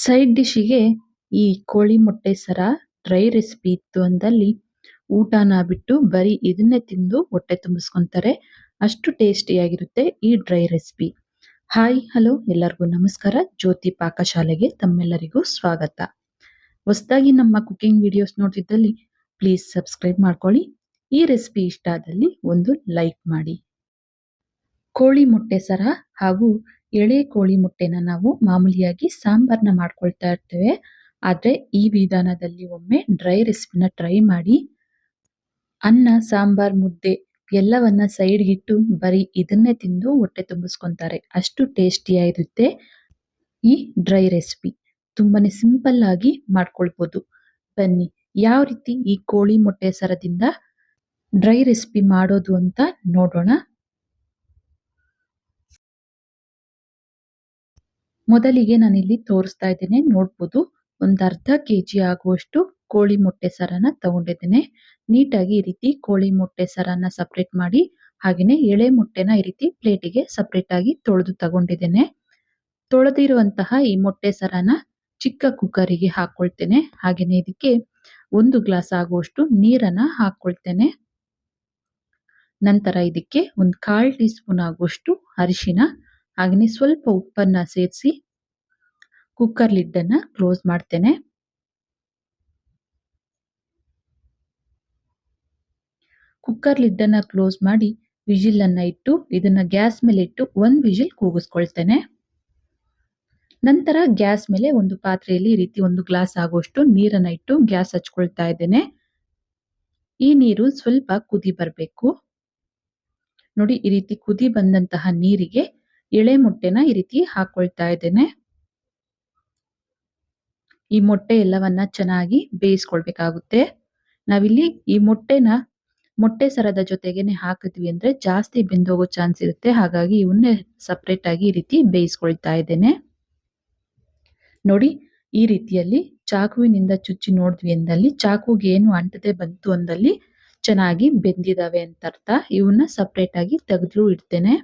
Side ಡಿಶ್‌ಗೆ ಈ ಕೋಳಿ ಮೊಟ್ಟೆ ಸರ ಡ್ರೈ ರೆಸಿಪಿ ಇತ್ತು ಅಂದಲ್ಲಿ ಊಟನ ಬಿಟ್ಟು ಬರೀ ಇದನ್ನೇ ತಿಂದು ಹೊಟ್ಟೆ ತುಂಬಿಸ್ಕೊಂತಾರೆ. ಅಷ್ಟು ಟೇಸ್ಟಿಯಾಗಿರುತ್ತೆ ಈ ಡ್ರೈ ರೆಸಿಪಿ. ಹಾಯ್, ಹಲೋ, ಎಲ್ಲರಿಗೂ ನಮಸ್ಕಾರ ಜ್ಯೋತಿ ಪಾಕಶಾಲೆಗೆ ತಮ್ಮೆಲ್ಲರಿಗೂ ಸ್ವಾಗತ. ಹೊಸದಾಗಿ ನಮ್ಮ ಕುಕಿಂಗ್ ವಿಡಿಯೋಸ್ ನೋಡ್ತಿದ್ದಲ್ಲಿ ಪ್ಲೀಸ್ ಸಬ್ಸ್ಕ್ರೈಬ್ ಮಾಡ್ಕೊಳ್ಳಿ. ಈ ರೆಸಿಪಿ ಇಷ್ಟ ಆದಲ್ಲಿ ಒಂದು ಲೈಕ್ ಮಾಡಿ. ಕೋಳಿ ಮೊಟ್ಟೆ ಸರ ಹಾಗೂ ಎಳೆ ಕೋಳಿ ಮೊಟ್ಟೆನ ನಾವು ಮಾಮೂಲಿಯಾಗಿ ಸಾಂಬಾರ್ನ ಮಾಡ್ಕೊಳ್ತಾ ಇರ್ತೇವೆ. ಆದರೆ ಈ ವಿಧಾನದಲ್ಲಿ ಒಮ್ಮೆ ಡ್ರೈ ರೆಸಿಪಿನ ಟ್ರೈ ಮಾಡಿ. ಅನ್ನ, ಸಾಂಬಾರ್, ಮುದ್ದೆ ಎಲ್ಲವನ್ನ ಸೈಡ್‌ಗಿಟ್ಟು ಬರೀ ಇದನ್ನೇ ತಿಂದು ಹೊಟ್ಟೆ ತುಂಬಿಸ್ಕೊಂತಾರೆ. ಅಷ್ಟು ಟೇಸ್ಟಿಯಾಗಿರುತ್ತೆ ಈ ಡ್ರೈ ರೆಸಿಪಿ. ತುಂಬಾನೇ ಸಿಂಪಲ್ ಆಗಿ ಮಾಡ್ಕೊಳ್ಬೋದು. ಬನ್ನಿ ಯಾವ ರೀತಿ ಈ ಕೋಳಿ ಮೊಟ್ಟೆ ಸರದಿಂದ ಡ್ರೈ ರೆಸಿಪಿ ಮಾಡೋದು ಅಂತ ನೋಡೋಣ. ಮೊದಲಿಗೆ ನಾನಿಲ್ಲಿ ತೋರಿಸ್ತಾ ಇದ್ದೇನೆ, ನೋಡ್ಬೋದು. ಒಂದು ಅರ್ಧ ಕೆಜಿ ಆಗುವಷ್ಟು ಕೋಳಿ ಮೊಟ್ಟೆ ಸರನ ತಗೊಂಡಿದ್ದೇನೆ. ನೀಟಾಗಿ ಈ ರೀತಿ ಕೋಳಿ ಮೊಟ್ಟೆ ಸರನ ಸಪ್ರೇಟ್ ಮಾಡಿ ಹಾಗೆಯೇ ಎಳೆ ಮೊಟ್ಟೆನ ಈ ರೀತಿ ಪ್ಲೇಟಿಗೆ ಸಪ್ರೇಟ್ ಆಗಿ ತೊಳೆದು ತಗೊಂಡಿದ್ದೇನೆ. ತೊಳೆದಿರುವಂತಹ ಈ ಮೊಟ್ಟೆ ಸರನ ಚಿಕ್ಕ ಕುಕ್ಕರಿಗೆ ಹಾಕೊಳ್ತೇನೆ. ಹಾಗೆಯೇ ಇದಕ್ಕೆ ಒಂದು ಗ್ಲಾಸ್ ಆಗುವಷ್ಟು ನೀರನ್ನ ಹಾಕೊಳ್ತೇನೆ. ನಂತರ ಇದಕ್ಕೆ ಒಂದು ಕಾಲ್ ಟೀ ಸ್ಪೂನ್ ಆಗುವಷ್ಟು ಅರಿಶಿನ ಹಾಗೆಯೇ ಸ್ವಲ್ಪ ಉಪ್ಪನ್ನ ಸೇರಿಸಿ ಕುಕ್ಕರ್ ಲಿಡ್ ಅನ್ನ ಕ್ಲೋಸ್ ಮಾಡ್ತೇನೆ. ಕುಕ್ಕರ್ ಲಿಡ್ ಅನ್ನ ಕ್ಲೋಸ್ ಮಾಡಿ ವಿಜಿಲ್ ಅನ್ನ ಇಟ್ಟು, ಇದನ್ನ ಗ್ಯಾಸ್ ಮೇಲೆ ಇಟ್ಟು ಒಂದು ವಿಜಿಲ್ ಕೂಗಿಸ್ಕೊಳ್ತೇನೆ. ನಂತರ ಗ್ಯಾಸ್ ಮೇಲೆ ಒಂದು ಪಾತ್ರೆಯಲ್ಲಿ ಈ ರೀತಿ ಒಂದು ಗ್ಲಾಸ್ ಆಗುವಷ್ಟು ನೀರನ್ನ ಇಟ್ಟು ಗ್ಯಾಸ್ ಹಚ್ಕೊಳ್ತಾ ಇದ್ದೇನೆ. ಈ ನೀರು ಸ್ವಲ್ಪ ಕುದಿ ಬರಬೇಕು. ನೋಡಿ, ಈ ರೀತಿ ಕುದಿ ಬಂದಂತಹ ನೀರಿಗೆ ಎಳೆ ಮೊಟ್ಟೆನ ಈ ರೀತಿ ಹಾಕೊಳ್ತಾ ಇದ್ದೇನೆ. ಈ ಮೊಟ್ಟೆ ಎಲ್ಲವನ್ನ ಚೆನ್ನಾಗಿ ಬೇಯಿಸ್ಕೊಳ್ಬೇಕಾಗುತ್ತೆ. ನಾವಿಲ್ಲಿ ಈ ಮೊಟ್ಟೆನ, ಮೊಟ್ಟೆ ಸರದ ಜೊತೆಗೆನೆ ಹಾಕಿದ್ವಿ ಅಂದ್ರೆ ಜಾಸ್ತಿ ಬೆಂದೋಗೋ ಚಾನ್ಸ್ ಇರುತ್ತೆ. ಹಾಗಾಗಿ ಇವನ್ನೇ ಸಪ್ರೇಟ್ ಆಗಿ ಈ ರೀತಿ ಬೇಯಿಸ್ಕೊಳ್ತಾ ಇದ್ದೇನೆ. ನೋಡಿ, ಈ ರೀತಿಯಲ್ಲಿ ಚಾಕುವಿನಿಂದ ಚುಚ್ಚಿ ನೋಡಿದ್ವಿ ಅಂದಲ್ಲಿ, ಚಾಕುಗೆ ಏನು ಅಂಟದೆ ಬಂತು ಅಂದಲ್ಲಿ ಚೆನ್ನಾಗಿ ಬೆಂದಿದಾವೆ ಅಂತ ಅರ್ಥ. ಇವನ್ನ ಸಪ್ರೇಟ್ ಆಗಿ ತೆಗೆದು ಇಡ್ತೇನೆ.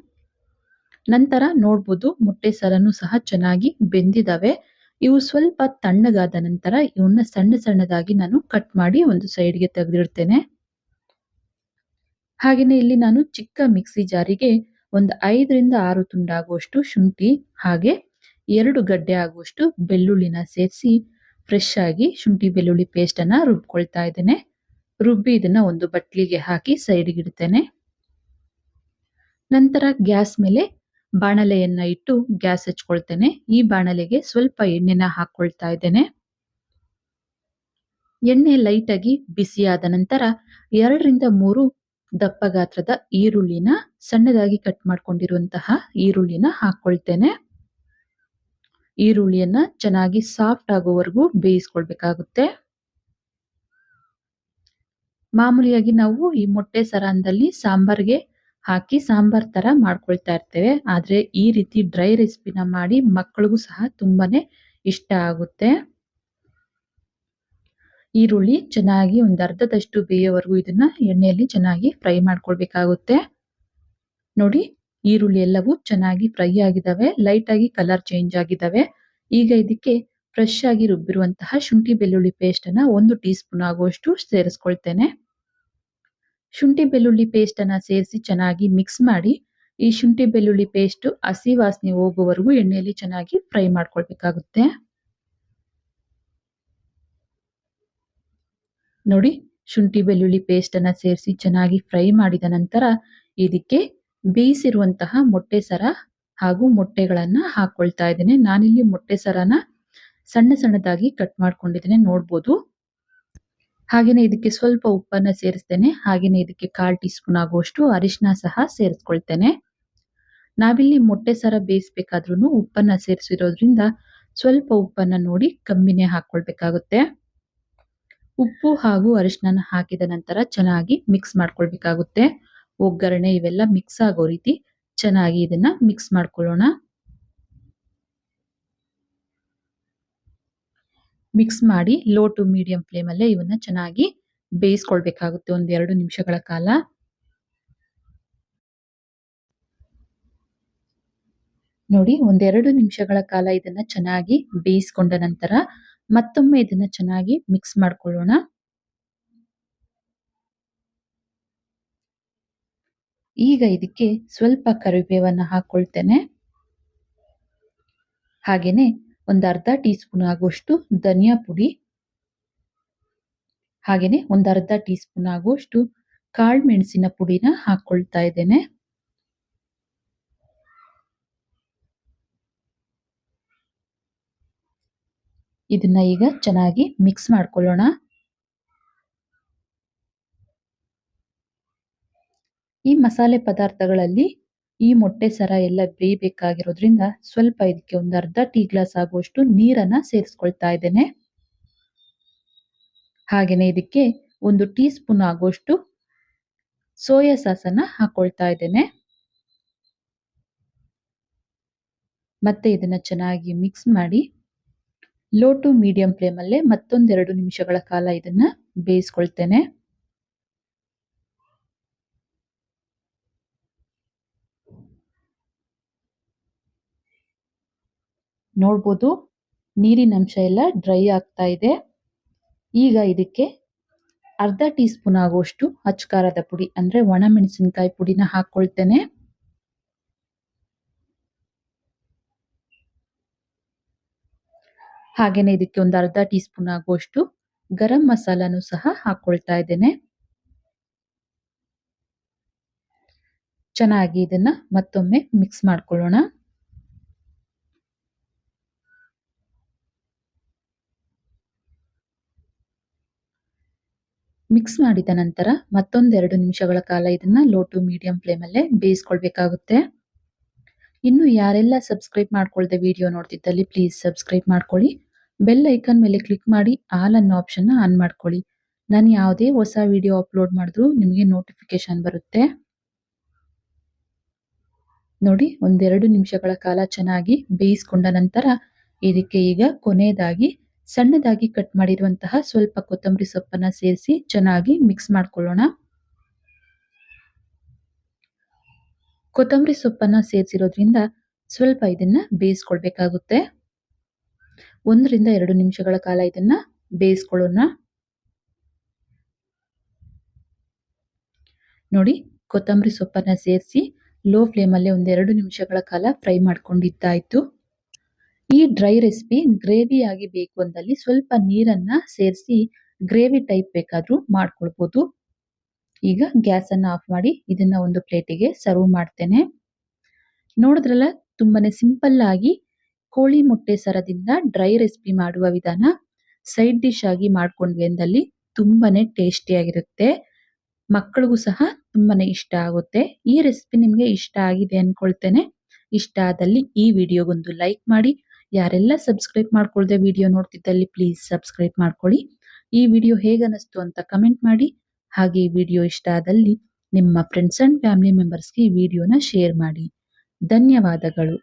ನಂತರ ನೋಡ್ಬೋದು ಮೊಟ್ಟೆ ಸರನು ಸಹ ಚೆನ್ನಾಗಿ ಬೆಂದಿದಾವೆ. ಇವು ಸ್ವಲ್ಪ ತಣ್ಣಗಾದ ನಂತರ ಇವನ್ನ ಸಣ್ಣ ಸಣ್ಣದಾಗಿ ನಾನು ಕಟ್ ಮಾಡಿ ಒಂದು ಸೈಡ್‌ಗೆ ತೆಗೆದಿಡ್ತೇನೆ. ಹಾಗೆಯೇ ಇಲ್ಲಿ ನಾನು ಚಿಕ್ಕ ಮಿಕ್ಸಿ ಜಾರಿಗೆ ಒಂದು 5ರಿಂದ 6 ತುಂಡಾಗುವಷ್ಟು ಶುಂಠಿ, ಹಾಗೆ ಎರಡು ಗಡ್ಡೆ ಆಗುವಷ್ಟು ಬೆಳ್ಳುಳ್ಳಿನ ಸೇರಿಸಿ ಫ್ರೆಶ್ ಆಗಿ ಶುಂಠಿ ಬೆಳ್ಳುಳ್ಳಿ ಪೇಸ್ಟ್ ಅನ್ನ ರುಬ್ಕೊಳ್ತಾ ಇದ್ದೇನೆ. ರುಬ್ಬಿ ಇದನ್ನ ಒಂದು ಬಟ್ಲಿಗೆ ಹಾಕಿ ಸೈಡ್ಗಿಡ್ತೇನೆ ನಂತರ ಗ್ಯಾಸ್ ಮೇಲೆ ಬಾಣಲೆಯನ್ನ ಇಟ್ಟು ಗ್ಯಾಸ್ ಹಚ್ಕೊಳ್ತೇನೆ. ಈ ಬಾಣಲೆಗೆ ಸ್ವಲ್ಪ ಎಣ್ಣೆನ ಹಾಕೊಳ್ತಾ ಇದ್ದೇನೆ. ಎಣ್ಣೆ ಲೈಟ್ ಆಗಿ ಬಿಸಿಯಾದ ನಂತರ 2ರಿಂದ 3 ದಪ್ಪ ಗಾತ್ರದ ಈರುಳ್ಳಿನ ಸಣ್ಣದಾಗಿ ಕಟ್ ಮಾಡ್ಕೊಂಡಿರುವಂತಹ ಈರುಳ್ಳಿನ ಹಾಕೊಳ್ತೇನೆ. ಈರುಳ್ಳಿಯನ್ನ ಚೆನ್ನಾಗಿ ಸಾಫ್ಟ್ ಆಗೋವರೆಗೂ ಬೇಯಿಸ್ಕೊಳ್ಬೇಕಾಗುತ್ತೆ. ಮಾಮೂಲಿಯಾಗಿ ನಾವು ಈ ಮೊಟ್ಟೆ ಸರ ಅಂದಲ್ಲಿ ಸಾಂಬಾರ್‌ಗೆ ಹಾಕಿ ಸಾಂಬಾರ್ ತರ ಮಾಡ್ಕೊಳ್ತಾ ಇರ್ತೇವೆ. ಆದ್ರೆ ಈ ರೀತಿ ಡ್ರೈ ರೆಸಿಪಿನ ಮಾಡಿ ಮಕ್ಕಳಿಗೂ ಸಹ ತುಂಬಾನೇ ಇಷ್ಟ ಆಗುತ್ತೆ. ಈರುಳ್ಳಿ ಚೆನ್ನಾಗಿ ಒಂದು ಅರ್ಧದಷ್ಟು ಬೇಯೋವರೆಗೂ ಇದನ್ನ ಎಣ್ಣೆಯಲ್ಲಿ ಚೆನ್ನಾಗಿ ಫ್ರೈ ಮಾಡ್ಕೊಳ್ಬೇಕಾಗುತ್ತೆ. ನೋಡಿ, ಈರುಳ್ಳಿ ಎಲ್ಲವೂ ಚೆನ್ನಾಗಿ ಫ್ರೈ ಆಗಿದಾವೆ. ಲೈಟ್ ಆಗಿ ಕಲರ್ ಚೇಂಜ್ ಆಗಿದಾವೆ. ಈಗ ಇದಕ್ಕೆ ಫ್ರೆಶ್ ಆಗಿ ರುಬ್ಬಿರುವಂತಹ ಶುಂಠಿ ಬೆಳ್ಳುಳ್ಳಿ ಪೇಸ್ಟ್ ಅನ್ನ ಒಂದು ಟೀ ಸ್ಪೂನ್ ಆಗುವಷ್ಟು ಸೇರಿಸ್ಕೊಳ್ತೇನೆ. ಶುಂಠಿ ಬೆಳ್ಳುಳ್ಳಿ ಪೇಸ್ಟ್ ಅನ್ನ ಸೇರಿಸಿ ಚೆನ್ನಾಗಿ ಮಿಕ್ಸ್ ಮಾಡಿ, ಈ ಶುಂಠಿ ಬೆಳ್ಳುಳ್ಳಿ ಪೇಸ್ಟ್ ಹಸಿ ವಾಸನೆ ಹೋಗುವವರೆಗೂ ಎಣ್ಣೆಯಲ್ಲಿ ಚೆನ್ನಾಗಿ ಫ್ರೈ ಮಾಡ್ಕೊಳ್ಬೇಕಾಗುತ್ತೆ. ನೋಡಿ, ಶುಂಠಿ ಬೆಳ್ಳುಳ್ಳಿ ಪೇಸ್ಟ್ ಅನ್ನ ಸೇರಿಸಿ ಚೆನ್ನಾಗಿ ಫ್ರೈ ಮಾಡಿದ ನಂತರ ಇದಕ್ಕೆ ಬೇಯಿಸಿರುವಂತಹ ಮೊಟ್ಟೆ ಸರ ಹಾಗೂ ಮೊಟ್ಟೆಗಳನ್ನ ಹಾಕೊಳ್ತಾ ಇದ್ದೇನೆ. ನಾನಿಲ್ಲಿ ಮೊಟ್ಟೆ ಸರನ ಸಣ್ಣ ಸಣ್ಣದಾಗಿ ಕಟ್ ಮಾಡ್ಕೊಂಡಿದ್ದೇನೆ, ನೋಡ್ಬೋದು. ಹಾಗೇನೆ ಇದಕ್ಕೆ ಸ್ವಲ್ಪ ಉಪ್ಪನ್ನ ಸೇರಿಸ್ತೇನೆ. ಹಾಗೇನೆ ಇದಕ್ಕೆ ಕಾಲ್ ಟೀ ಸ್ಪೂನ್ ಆಗುವಷ್ಟು ಅರಿಶಿನ ಸಹ ಸೇರಿಸ್ಕೊಳ್ತೇನೆ. ನಾವಿಲ್ಲಿ ಮೊಟ್ಟೆ ಸರ ಬೇಯಿಸ್ಬೇಕಾದ್ರೂ ಉಪ್ಪನ್ನ ಸೇರಿಸಿರೋದ್ರಿಂದ ಸ್ವಲ್ಪ ಉಪ್ಪನ್ನ ನೋಡಿ ಕಮ್ಮಿನೇ ಹಾಕೊಳ್ಬೇಕಾಗುತ್ತೆ. ಉಪ್ಪು ಹಾಗೂ ಅರಿಶಿನ ಹಾಕಿದ ನಂತರ ಚೆನ್ನಾಗಿ ಮಿಕ್ಸ್ ಮಾಡ್ಕೊಳ್ಬೇಕಾಗುತ್ತೆ. ಒಗ್ಗರಣೆ ಇವೆಲ್ಲ ಮಿಕ್ಸ್ ಆಗೋ ರೀತಿ ಚೆನ್ನಾಗಿ ಇದನ್ನ ಮಿಕ್ಸ್ ಮಾಡ್ಕೊಳ್ಳೋಣ. ಮಿಕ್ಸ್ ಮಾಡಿ ಲೋ ಟು ಮೀಡಿಯಂ ಫ್ಲೇಮ್ ಅಲ್ಲೇ ಇವನ್ನ ಚೆನ್ನಾಗಿ ಬೇಯಿಸ್ಕೊಳ್ಬೇಕಾಗುತ್ತೆ ಒಂದ್ 2 ನಿಮಿಷಗಳ ಕಾಲ. ನೋಡಿ ಒಂದೆರಡು ನಿಮಿಷಗಳ ಕಾಲ ಇದನ್ನ ಚೆನ್ನಾಗಿ ಬೇಯಿಸ್ಕೊಂಡ ನಂತರ ಮತ್ತೊಮ್ಮೆ ಇದನ್ನ ಚೆನ್ನಾಗಿ ಮಿಕ್ಸ್ ಮಾಡ್ಕೊಳ್ಳೋಣ ಈಗ ಇದಕ್ಕೆ ಸ್ವಲ್ಪ ಕರಿಬೇವನ್ನ ಹಾಕೊಳ್ತೇನೆ ಹಾಗೇನೆ ಒಂದು ಅರ್ಧ ಟೀ ಸ್ಪೂನ್ ಆಗುವಷ್ಟು ಧನಿಯಾ ಪುಡಿ. ಹಾಗೆಯೇ ಒಂದು ಅರ್ಧ ಟೀ ಸ್ಪೂನ್ ಆಗುವಷ್ಟು ಕಾಳು ಮೆಣಸಿನ ಪುಡಿನ ಹಾಕೊಳ್ತಾ ಇದ್ದೇನೆ. ಇದನ್ನ ಈಗ ಚೆನ್ನಾಗಿ ಮಿಕ್ಸ್ ಮಾಡ್ಕೊಳ್ಳೋಣ. ಈ ಮಸಾಲೆ ಪದಾರ್ಥಗಳಲ್ಲಿ ಈ ಮೊಟ್ಟೆ ಸರ ಎಲ್ಲ ಬೇಯಬೇಕಾಗಿರೋದ್ರಿಂದ ಸ್ವಲ್ಪ ಇದಕ್ಕೆ ಒಂದು ಅರ್ಧ ಟೀ ಗ್ಲಾಸ್ ಆಗುವಷ್ಟು ನೀರನ್ನ ಸೇರಿಸ್ಕೊಳ್ತಾ ಇದ್ದೇನೆ. ಹಾಗೇನೆ ಇದಕ್ಕೆ ಒಂದು ಟೀ ಸ್ಪೂನ್ ಆಗುವಷ್ಟು ಸೋಯಾ ಸಾಸನ್ನ ಹಾಕೊಳ್ತಾ ಇದ್ದೇನೆ. ಮತ್ತೆ ಇದನ್ನ ಚೆನ್ನಾಗಿ ಮಿಕ್ಸ್ ಮಾಡಿ ಲೋ ಟು ಮೀಡಿಯಂ ಫ್ಲೇಮಲ್ಲೇ ಮತ್ತೊಂದೆರಡು ನಿಮಿಷಗಳ ಕಾಲ ಇದನ್ನ ಬೇಯಿಸ್ಕೊಳ್ತೇನೆ. ನೋಡ್ಬೋದು. ನೀರಿನ ಅಂಶ ಎಲ್ಲ ಡ್ರೈ ಆಗ್ತಾ ಇದೆ. ಈಗ ಇದಕ್ಕೆ ಅರ್ಧ ಟೀ ಸ್ಪೂನ್ ಆಗುವಷ್ಟು ಅಚ್ಕಾರದ ಪುಡಿ, ಅಂದ್ರೆ ಒಣ ಮೆಣಸಿನಕಾಯಿ ಪುಡಿನ ಹಾಕ್ಕೊಳ್ತೇನೆ ಹಾಗೆಯೇ ಇದಕ್ಕೆ ಒಂದು ಅರ್ಧ ಟೀ ಸ್ಪೂನ್ ಆಗುವಷ್ಟು ಗರಂ ಮಸಾಲಾನು ಸಹ ಹಾಕ್ಕೊಳ್ತಾ ಇದ್ದೇನೆ. ಚೆನ್ನಾಗಿ ಇದನ್ನ ಮತ್ತೊಮ್ಮೆ ಮಿಕ್ಸ್ ಮಾಡ್ಕೊಳ್ಳೋಣ. ಮಿಕ್ಸ್ ಮಾಡಿದ ನಂತರ ಮತ್ತೊಂದೆರಡು ನಿಮಿಷಗಳ ಕಾಲ ಇದನ್ನ ಲೋ ಟು ಮೀಡಿಯಂ ಫ್ಲೇಮಲ್ಲೇ ಬೇಯಿಸ್ಕೊಳ್ಬೇಕಾಗುತ್ತೆ. ಇನ್ನು ಯಾರೆಲ್ಲ ಸಬ್ಸ್ಕ್ರೈಬ್ ಮಾಡ್ಕೊಳ್ದೆ ವಿಡಿಯೋ ನೋಡ್ತಿದ್ದಲ್ಲಿ ಪ್ಲೀಸ್ ಸಬ್ಸ್ಕ್ರೈಬ್ ಮಾಡ್ಕೊಳ್ಳಿ. ಬೆಲ್ ಐಕನ್ ಮೇಲೆ ಕ್ಲಿಕ್ ಮಾಡಿ ಆಲ್ ಅನ್ನೋ ಆಪ್ಷನ್ನ ಆನ್ ಮಾಡ್ಕೊಳ್ಳಿ. ನಾನು ಯಾವುದೇ ಹೊಸ ವಿಡಿಯೋ ಅಪ್ಲೋಡ್ ಮಾಡಿದ್ರು ನಿಮಗೆ ನೋಟಿಫಿಕೇಶನ್ ಬರುತ್ತೆ. ನೋಡಿ, ಒಂದೆರಡು ನಿಮಿಷಗಳ ಕಾಲ ಚೆನ್ನಾಗಿ ಬೇಯಿಸ್ಕೊಂಡ ನಂತರ ಇದಕ್ಕೆ ಈಗ ಕೊನೆಯದಾಗಿ ಸಣ್ಣದಾಗಿ ಕಟ್ ಮಾಡಿರುವಂತಹ ಸ್ವಲ್ಪ ಕೊತ್ತಂಬರಿ ಸೊಪ್ಪನ್ನ ಸೇರಿಸಿ ಚೆನ್ನಾಗಿ ಮಿಕ್ಸ್ ಮಾಡ್ಕೊಳ್ಳೋಣ. ಕೊತ್ತಂಬರಿ ಸೊಪ್ಪನ್ನ ಸೇರಿಸಿರೋದ್ರಿಂದ ಸ್ವಲ್ಪ ಇದನ್ನ ಬೇಯಿಸ್ಕೊಳ್ಬೇಕಾಗುತ್ತೆ. ಒಂದರಿಂದ ಎರಡು ನಿಮಿಷಗಳ ಕಾಲ ಇದನ್ನ ಬೇಯಿಸ್ಕೊಳ್ಳೋಣ. ನೋಡಿ, ಕೊತ್ತಂಬರಿ ಸೊಪ್ಪನ್ನ ಸೇರಿಸಿ ಲೋ ಫ್ಲೇಮಲ್ಲೇ ಒಂದೆರಡು ನಿಮಿಷಗಳ ಕಾಲ ಫ್ರೈ ಮಾಡ್ಕೊಂಡಿದ್ದಾಯ್ತು. ಈ ಡ್ರೈ ರೆಸಿಪಿ ಗ್ರೇವಿ ಆಗಿ ಬೇಕು ಅಂದಲ್ಲಿ ಸ್ವಲ್ಪ ನೀರನ್ನ ಸೇರಿಸಿ ಗ್ರೇವಿ ಟೈಪ್ ಬೇಕಾದ್ರೂ ಮಾಡ್ಕೊಳ್ಬಹುದು ಈಗ ಗ್ಯಾಸ್ ಅನ್ನ ಆಫ್ ಮಾಡಿ ಇದನ್ನ ಒಂದು ಪ್ಲೇಟಿಗೆ ಸರ್ವ್ ಮಾಡ್ತೇನೆ. ನೋಡಿದ್ರಲ್ಲ ತುಂಬಾನೇ ಸಿಂಪಲ್ ಆಗಿ ಕೋಳಿ ಮೊಟ್ಟೆ ಸರದಿಂದ ಡ್ರೈ ರೆಸಿಪಿ ಮಾಡುವ ವಿಧಾನ ಸೈಡ್ ಡಿಶ್ ಆಗಿ ಮಾಡ್ಕೊಂಡ್ವಿ ಅಂದಲ್ಲಿ ತುಂಬಾನೇ ಟೇಸ್ಟಿಯಾಗಿರುತ್ತೆ ಮಕ್ಕಳಿಗೂ ಸಹ ತುಂಬಾನೇ ಇಷ್ಟ ಆಗುತ್ತೆ. ಈ ರೆಸಿಪಿ ನಿಮಗೆ ಇಷ್ಟ ಆಗಿದೆ ಅನ್ಕೊಳ್ತೇನೆ. ಇಷ್ಟ ಆದಲ್ಲಿ ಈ ವಿಡಿಯೋಗೊಂದು ಲೈಕ್ ಮಾಡಿ. ಯಾರೆಲ್ಲ ಸಬ್ಸ್ಕ್ರೈಬ್ ಮಾಡ್ಕೊಳ್ದೆ ವಿಡಿಯೋ ನೋಡ್ತಿದ್ದಲ್ಲಿ ಪ್ಲೀಸ್ ಸಬ್ಸ್ಕ್ರೈಬ್ ಮಾಡ್ಕೊಳ್ಳಿ. ಈ ವಿಡಿಯೋ ಹೇಗನ್ನಿಸ್ತು ಅಂತ ಕಮೆಂಟ್ ಮಾಡಿ. ಹಾಗೆ ಈ ವಿಡಿಯೋ ಇಷ್ಟ ಆದಲ್ಲಿ ನಿಮ್ಮ ಫ್ರೆಂಡ್ಸ್ ಅಂಡ್ ಫ್ಯಾಮಿಲಿ ಮೆಂಬರ್ಸ್ಗೆ ಈ ವಿಡಿಯೋನ ಶೇರ್ ಮಾಡಿ. ಧನ್ಯವಾದಗಳು.